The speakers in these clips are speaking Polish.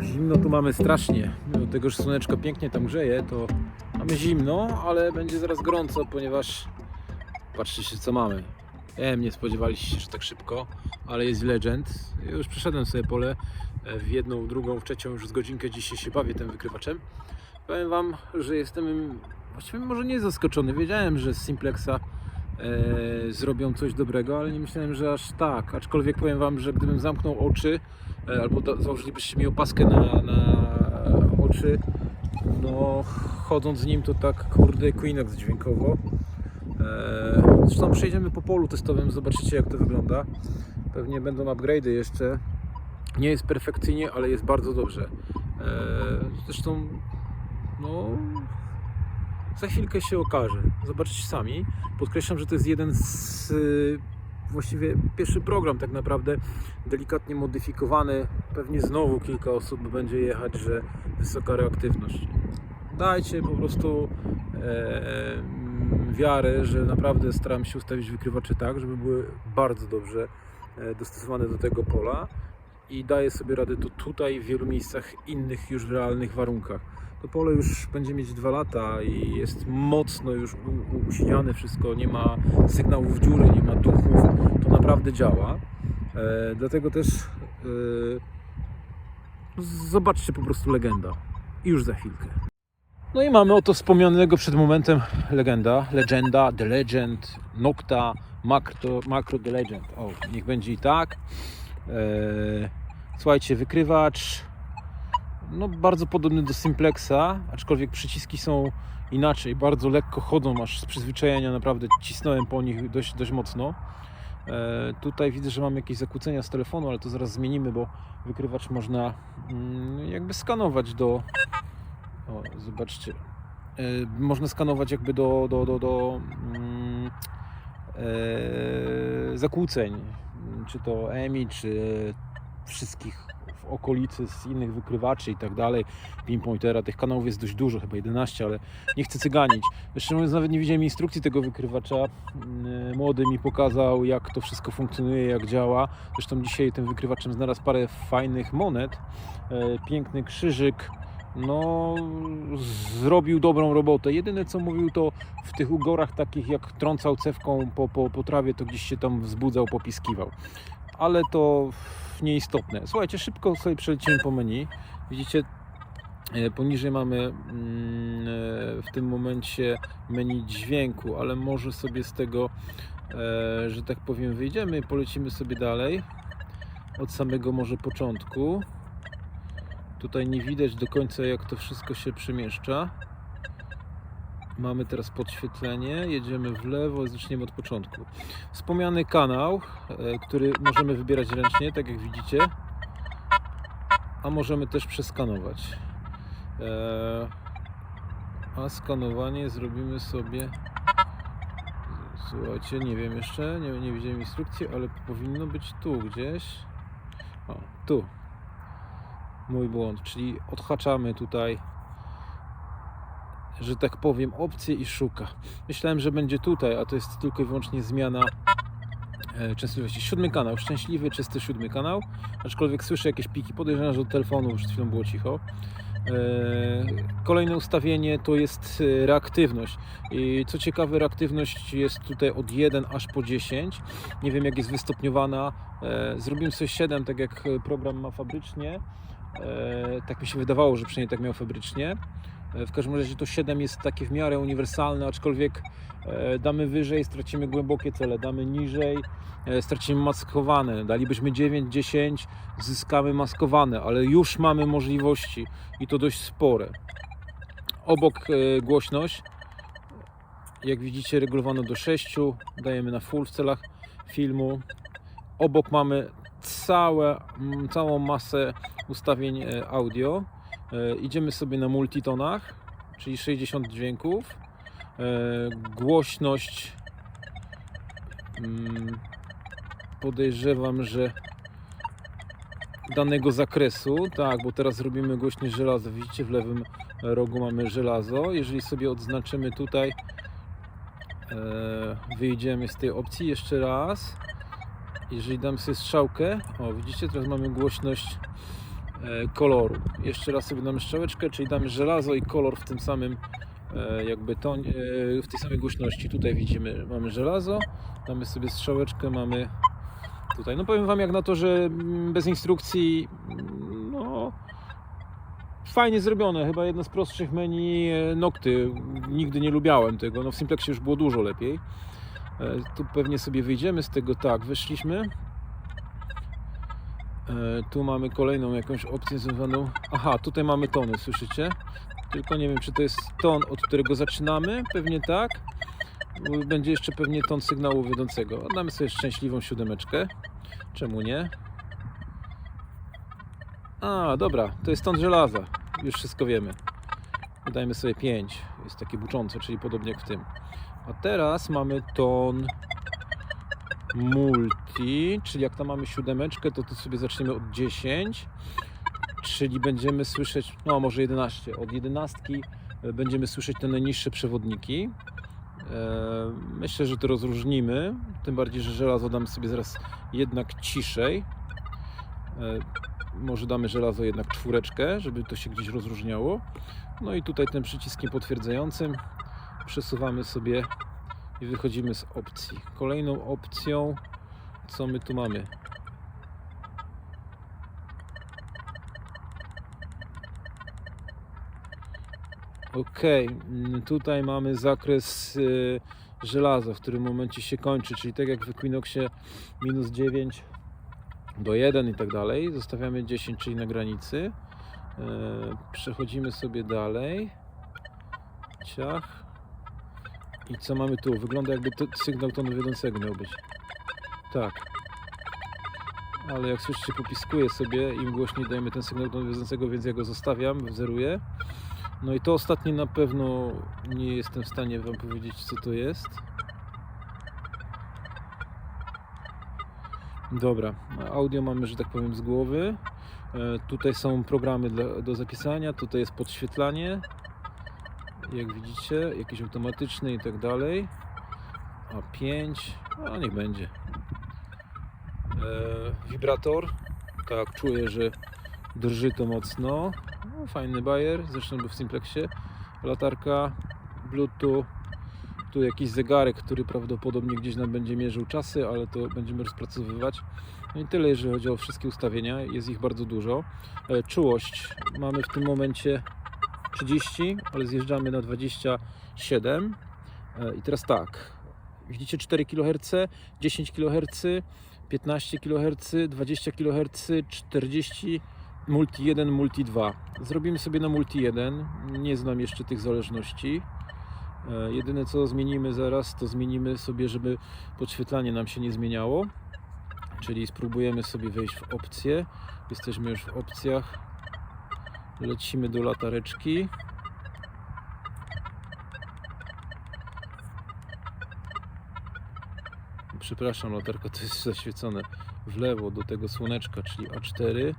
Zimno tu mamy strasznie. Mimo tego, że słoneczko pięknie tam grzeje, to mamy zimno, ale będzie zaraz gorąco, ponieważ patrzcie się co mamy. Wiem, nie spodziewaliście się, że tak szybko, ale jest Legend. Już przeszedłem sobie pole e, w jedną, drugą, w trzecią, już z godzinkę dzisiaj się bawię tym wykrywaczem. Powiem Wam, że jestem właściwie może nie zaskoczony. Wiedziałem, że z Simplexa e, zrobią coś dobrego, ale nie myślałem, że aż tak. Aczkolwiek powiem Wam, że gdybym zamknął oczy, e, albo założylibyście mi opaskę na, na oczy, no chodząc z nim to tak kurde Quinox dźwiękowo. E, zresztą przejdziemy po polu testowym, zobaczycie jak to wygląda. Pewnie będą upgrade'y jeszcze. Nie jest perfekcyjnie, ale jest bardzo dobrze. E, zresztą, no, za chwilkę się okaże. Zobaczycie sami. Podkreślam, że to jest jeden z y, właściwie pierwszy program tak naprawdę delikatnie modyfikowany. Pewnie znowu kilka osób będzie jechać, że wysoka reaktywność. Dajcie po prostu e, mm, wiarę, że naprawdę staram się ustawić wykrywacze tak, żeby były bardzo dobrze e, dostosowane do tego pola i daję sobie radę to tutaj w wielu miejscach innych już w realnych warunkach. To pole już będzie mieć dwa lata i jest mocno już usiniane wszystko, nie ma sygnałów dziury, nie ma duchów, to naprawdę działa. E, dlatego też e, zobaczcie po prostu legenda. I już za chwilkę. No i mamy oto wspomnianego przed momentem legenda, legenda, The Legend, Nocta, Macro, Macro The Legend. O, niech będzie i tak. Eee, słuchajcie, wykrywacz, no bardzo podobny do Simplexa, aczkolwiek przyciski są inaczej, bardzo lekko chodzą, aż z przyzwyczajenia naprawdę cisnąłem po nich dość, dość mocno. E, tutaj widzę, że mam jakieś zakłócenia z telefonu, ale to zaraz zmienimy, bo wykrywacz można mm, jakby skanować do. O, zobaczcie. E, można skanować jakby do, do, do, do mm, e, zakłóceń, czy to EMI, czy wszystkich w okolicy z innych wykrywaczy i tak dalej, pinpointera, tych kanałów jest dość dużo, chyba 11, ale nie chcę cyganić. Jeszcze mówiąc, nawet nie widziałem instrukcji tego wykrywacza. Yy, Młody mi pokazał, jak to wszystko funkcjonuje, jak działa. Zresztą dzisiaj tym wykrywaczem znalazł parę fajnych monet. Yy, Piękny krzyżyk. No, zrobił dobrą robotę. Jedyne co mówił, to w tych ugorach takich, jak trącał cewką po, po, po trawie, to gdzieś się tam wzbudzał, popiskiwał. Ale to nieistotne. Słuchajcie, szybko sobie przelecimy po menu. Widzicie, E, Poniżej mamy mm, e, w tym momencie menu dźwięku, ale może sobie z tego, e, że tak powiem, wyjdziemy i polecimy sobie dalej. Od samego może początku. Tutaj nie widać do końca jak to wszystko się przemieszcza. Mamy teraz podświetlenie, jedziemy w lewo i zaczniemy od początku. Wspomniany kanał, e, który możemy wybierać ręcznie, tak jak widzicie, a możemy też przeskanować. Eee, a skanowanie zrobimy sobie. Słuchajcie, nie wiem jeszcze, nie, nie widziałem instrukcji, ale powinno być tu gdzieś. O, tu. Mój błąd, czyli odhaczamy tutaj, że tak powiem, opcję i szuka. Myślałem, że będzie tutaj, a to jest tylko i wyłącznie zmiana e, częstotliwości. Siódmy kanał, szczęśliwy, czysty siódmy kanał. Aczkolwiek słyszę jakieś piki, podejrzewam, że od telefonu przed chwilą było cicho. E, Kolejne ustawienie to jest e, reaktywność. I co ciekawe, reaktywność jest tutaj od 1 aż po 10. Nie wiem jak jest wystopniowana. Zrobiłem sobie 7, tak jak program ma fabrycznie. Tak mi się wydawało, że przynajmniej tak miał fabrycznie. E, W każdym razie to 7 jest takie w miarę uniwersalne, aczkolwiek e, damy wyżej, stracimy głębokie cele, damy niżej, e, stracimy maskowane. Dalibyśmy 9, 10, zyskamy maskowane, ale już mamy możliwości i to dość spore. Obok głośność, jak widzicie, regulowano do 6, dajemy na full w celach filmu. Obok mamy całe, całą masę ustawień audio. E, Idziemy sobie na multitonach, czyli 60 dźwięków. E, Głośność mm, podejrzewam, że danego zakresu, tak, bo teraz robimy głośność żelaza. Widzicie, w lewym rogu mamy żelazo. Jeżeli sobie odznaczymy tutaj, e, wyjdziemy z tej opcji jeszcze raz jeżeli dam sobie strzałkę, o widzicie, teraz mamy głośność koloru. Jeszcze raz sobie damy strzałeczkę, czyli damy żelazo i kolor w tym samym e, jakby ton, e, w tej samej głośności. Tutaj widzimy, mamy żelazo, damy sobie strzałeczkę, mamy tutaj. No powiem Wam jak na to, że bez instrukcji no fajnie zrobione, chyba jedno z prostszych menu e, Nocty. Nigdy nie lubiałem tego, no w Simplexie już było dużo lepiej. E, Tu pewnie sobie wyjdziemy z tego, tak, wyszliśmy. E, Tu mamy kolejną jakąś opcję związaną. Aha, tutaj mamy tony, słyszycie? Tylko nie wiem, czy to jest ton, od którego zaczynamy. Pewnie tak. Będzie jeszcze pewnie ton sygnału wiodącego. Damy sobie szczęśliwą siódemeczkę. Czemu nie? A, dobra, to jest ton żelaza. Już wszystko wiemy. Dajmy sobie 5. Jest takie buczące, czyli podobnie jak w tym. A teraz mamy ton multi, czyli jak tam mamy siódemeczkę, to tu sobie zaczniemy od 10, czyli będziemy słyszeć, no może 11. Od 11 będziemy słyszeć te najniższe przewodniki. E, Myślę, że to rozróżnimy, tym bardziej, że żelazo damy sobie zaraz jednak ciszej. E, Może damy żelazo jednak czwóreczkę, żeby to się gdzieś rozróżniało. No i tutaj tym przyciskiem potwierdzającym przesuwamy sobie i wychodzimy z opcji. Kolejną opcją, co my tu mamy? Ok, mm, tutaj mamy zakres y, żelaza, w którym momencie się kończy, czyli tak jak w Equinoxie minus 9 do 1 i tak dalej. Zostawiamy 10, czyli na granicy. E, Przechodzimy sobie dalej. Ciach. I co mamy tu? Wygląda jakby to sygnał tonu wiodącego miał być. Tak. Ale jak słyszycie, popiskuję sobie, im głośniej dajemy ten sygnał tonu wiodącego, więc ja go zostawiam, wzeruję. No i to ostatnie na pewno nie jestem w stanie Wam powiedzieć, co to jest. Dobra, audio mamy, że tak powiem, z głowy. E, Tutaj są programy do zapisania, tutaj jest podświetlanie. Jak widzicie, jakiś automatyczny i tak dalej. A 5, a niech będzie. E, wibrator, tak, czuję, że drży to mocno. No, fajny bajer, zresztą był w Simplexie. Latarka, Bluetooth. Tu jakiś zegarek, który prawdopodobnie gdzieś nam będzie mierzył czasy, ale to będziemy rozpracowywać. No i tyle, jeżeli chodzi o wszystkie ustawienia. Jest ich bardzo dużo. E, Czułość mamy w tym momencie 30, ale zjeżdżamy na 27. E, I teraz tak. Widzicie 4 kHz, 10 kHz, 15 kHz, 20 kHz, 40 Multi 1, Multi 2. Zrobimy sobie na Multi 1. Nie znam jeszcze tych zależności. E, Jedyne co zmienimy zaraz, to zmienimy sobie, żeby podświetlanie nam się nie zmieniało. Czyli spróbujemy sobie wejść w opcje. Jesteśmy już w opcjach. Lecimy do latareczki. Przepraszam, latarka to jest zaświecone w lewo do tego słoneczka, czyli A4.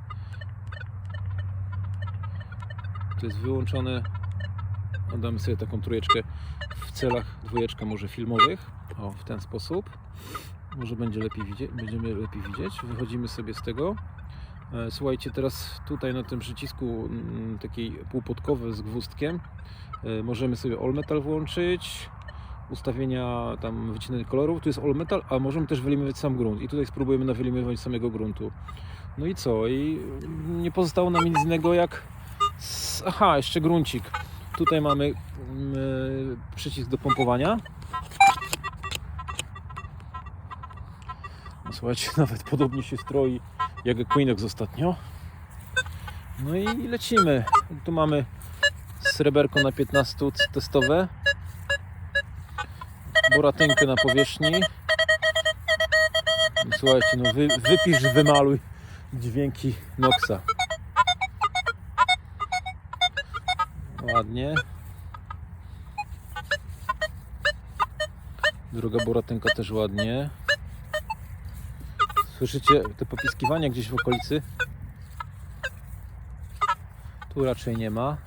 To jest wyłączone. Damy sobie taką trójeczkę w celach dwójeczka może filmowych. O, w ten sposób. Może będzie lepiej widzieć, będziemy lepiej widzieć. Wychodzimy sobie z tego. E, Słuchajcie, teraz tutaj na tym przycisku mm, takiej półpodkowy z gwózdkiem e, możemy sobie All Metal włączyć, ustawienia tam wycinania kolorów, tu jest All Metal, a możemy też wyeliminować sam grunt i tutaj spróbujemy na wyeliminować samego gruntu. No i co? I nie pozostało nam nic innego jak... Aha, jeszcze gruncik. Tutaj mamy e, przycisk do pompowania. No, Słuchajcie, nawet podobnie się stroi jak Equinox ostatnio. No i lecimy. Tu mamy sreberko na 15 testowe. Boratynkę na powierzchni. I Słuchajcie, no wy, wypisz, wymaluj dźwięki Noxa. Ładnie. Druga boratynka też ładnie. Słyszycie te popiskiwania gdzieś w okolicy? Tu raczej nie ma.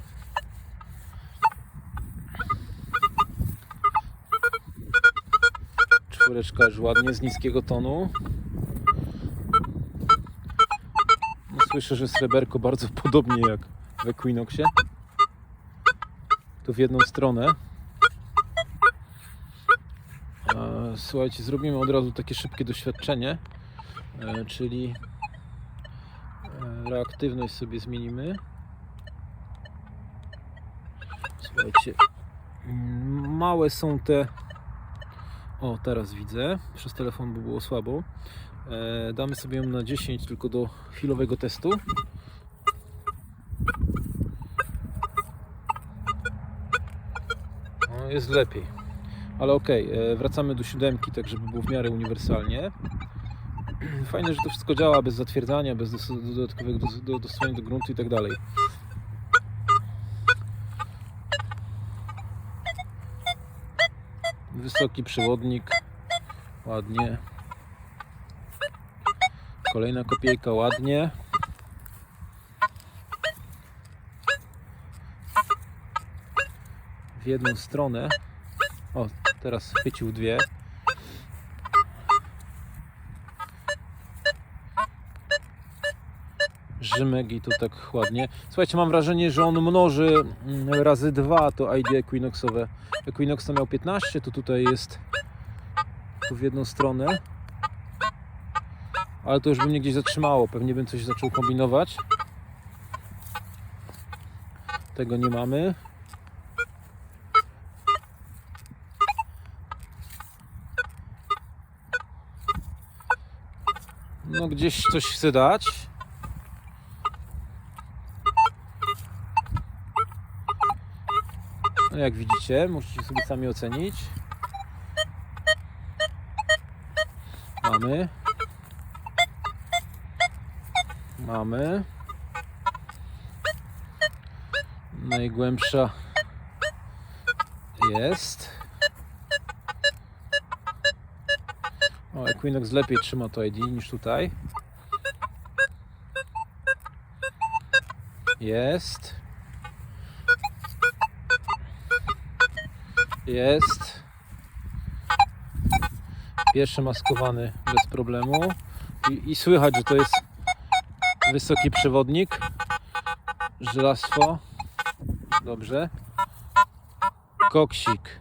Czwóreczka już ładnie z niskiego tonu. Słyszę, że sreberko bardzo podobnie jak w Equinoxie. Tu w jedną stronę. Słuchajcie, zrobimy od razu takie szybkie doświadczenie, czyli e, reaktywność sobie zmienimy. Słuchajcie, małe są te. O, teraz widzę. Przez telefon by było słabo. E, damy sobie ją na 10 tylko do chwilowego testu. No, jest lepiej. Ale e, wracamy do siódemki, tak żeby było w miarę uniwersalnie. Fajne, że to wszystko działa bez zatwierdzania, bez dos- dodatkowego dos- do- dostosowania do gruntu i tak dalej. Wysoki przewodnik, ładnie. Kolejna kopiejka, ładnie. W jedną stronę. O, teraz chwycił dwie. Rzymek i to tak ładnie. Słuchajcie, mam wrażenie, że on mnoży mm, razy dwa to ID Equinoxowe. Equinox to miał 15, to tutaj jest tu w jedną stronę. Ale to już by mnie gdzieś zatrzymało. Pewnie bym coś zaczął kombinować. Tego nie mamy. No gdzieś coś chcę dać. No jak widzicie, musicie sobie sami ocenić. Mamy. Mamy. Najgłębsza jest. O, Equinox lepiej trzyma to ID niż tutaj. Jest. Jest. Pierwszy maskowany bez problemu. I, I słychać, że to jest wysoki przewodnik. Żelastwo. Dobrze. Koksik.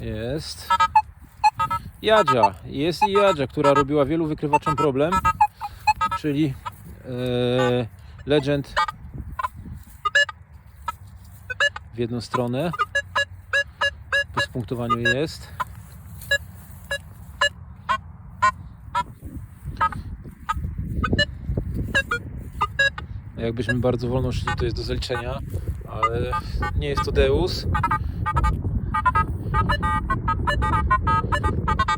Jest. Jadzia. Jest i Jadzia, która robiła wielu wykrywaczom problem. Czyli e, Legend w jedną stronę. Po spunktowaniu jest. Jakbyśmy bardzo wolno szli, to jest do zaliczenia, ale nie jest to Deus.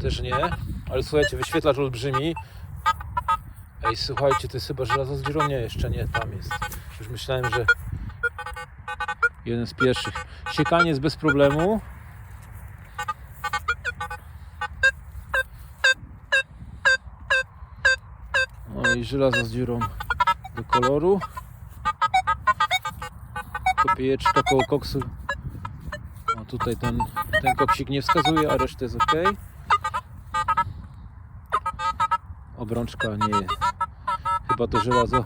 Też nie, ale słuchajcie, wyświetlacz olbrzymi. Ej, słuchajcie, to jest chyba żelazo z. Nie, jeszcze nie, tam jest. Już myślałem, że jeden z pierwszych. Siekanie jest bez problemu. O i żelazo z dziurą do koloru. Kopiejeczka koło koksu. O tutaj ten, ten koksik nie wskazuje, a reszta jest ok. Obrączka nie. Chyba to żelazo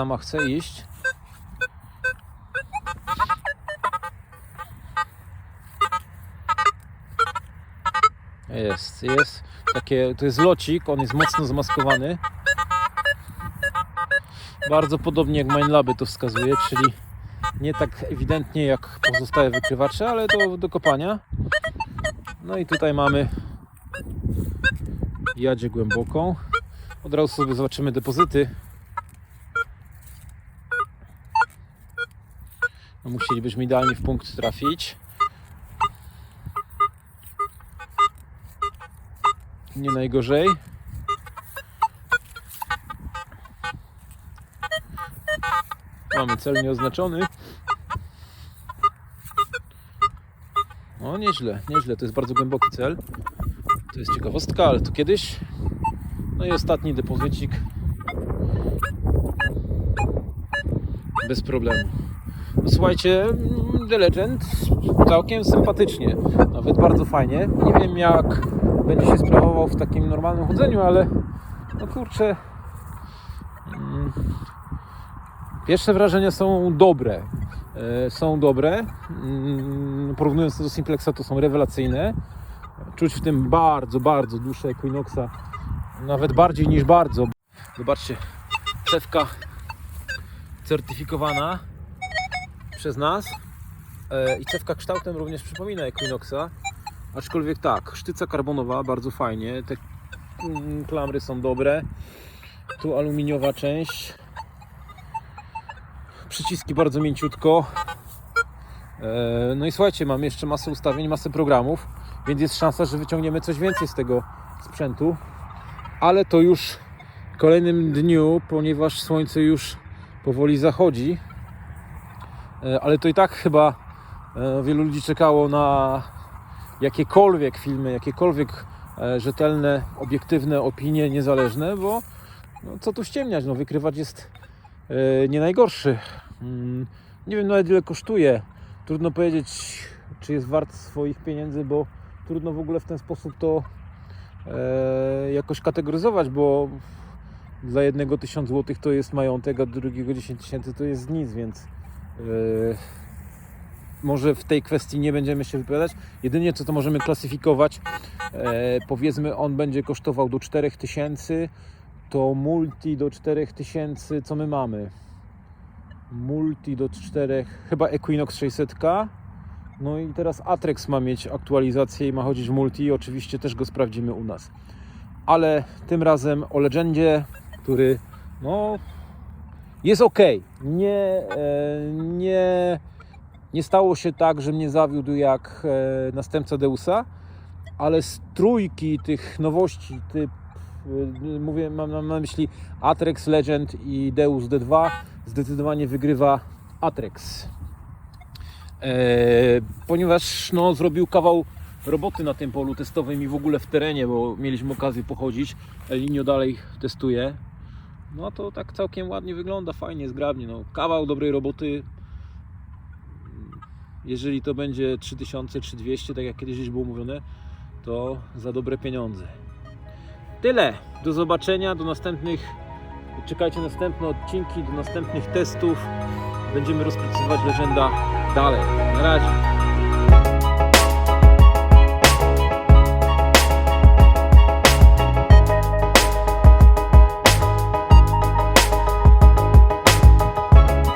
sama chce iść. Jest, jest. Takie, to jest locik, on jest mocno zamaskowany. Bardzo podobnie jak Mindlaby to wskazuje, czyli nie tak ewidentnie jak pozostałe wykrywacze, ale do, do kopania. No i tutaj mamy jadzie głęboką. Od razu sobie zobaczymy depozyty. No musielibyśmy idealnie w punkt trafić. Nie najgorzej. Mamy cel nieoznaczony. O, nieźle, nieźle. To jest bardzo głęboki cel. To jest ciekawostka, ale to kiedyś. No i ostatni depozycik. Bez problemu. No, słuchajcie, The Legend całkiem sympatycznie. Nawet bardzo fajnie. Nie wiem jak będzie się sprawował w takim normalnym chodzeniu, ale no kurczę. mm, Pierwsze wrażenia są dobre. E, Są dobre. Mm, Porównując to do Simplexa, to są rewelacyjne. Czuć w tym bardzo, bardzo duszę Equinoxa. Nawet bardziej niż bardzo. Zobaczcie, cewka certyfikowana przez nas e, i cewka kształtem również przypomina Equinoxa. Aczkolwiek tak, sztyca karbonowa, bardzo fajnie. Te mm, klamry są dobre. Tu aluminiowa część. Przyciski bardzo mięciutko. E, No i słuchajcie, mam jeszcze masę ustawień, masę programów, więc jest szansa, że wyciągniemy coś więcej z tego sprzętu. Ale to już w kolejnym dniu, ponieważ słońce już powoli zachodzi. E, Ale to i tak chyba e, wielu ludzi czekało na jakiekolwiek filmy, jakiekolwiek e, rzetelne, obiektywne opinie, niezależne, bo no, co tu ściemniać, no, wykrywacz jest e, nie najgorszy. Mm, Nie wiem nawet ile kosztuje. Trudno powiedzieć, czy jest wart swoich pieniędzy, bo trudno w ogóle w ten sposób to e, jakoś kategoryzować, bo dla jednego 1000 zł to jest majątek, a drugiego 10 tysięcy to jest nic, więc może w tej kwestii nie będziemy się wypowiadać. Jedynie co to możemy klasyfikować, e, powiedzmy on będzie kosztował do 4000, to multi do 4000, co my mamy? Multi do 4, chyba Equinox 600. No i teraz Atrex ma mieć aktualizację i ma chodzić w multi. Oczywiście też go sprawdzimy u nas. Ale tym razem o Legendzie, który no jest ok. Nie, e, nie, nie stało się tak, że mnie zawiódł jak e, następca Deusa, ale z trójki tych nowości, typ, e, mówię, mam mam na myśli Atrex Legend i Deus D2, zdecydowanie wygrywa Atrex. E, ponieważ no, zrobił kawał roboty na tym polu testowym i w ogóle w terenie, bo mieliśmy okazję pochodzić. Elinio dalej testuje. No to tak całkiem ładnie wygląda, fajnie, zgrabnie. No, kawał dobrej roboty. Jeżeli to będzie 3000 czy 200, tak jak kiedyś było mówione, to za dobre pieniądze. Tyle. Do zobaczenia, do następnych. Czekajcie na następne odcinki, do następnych testów. Będziemy rozpracowywać legenda dalej. Na razie.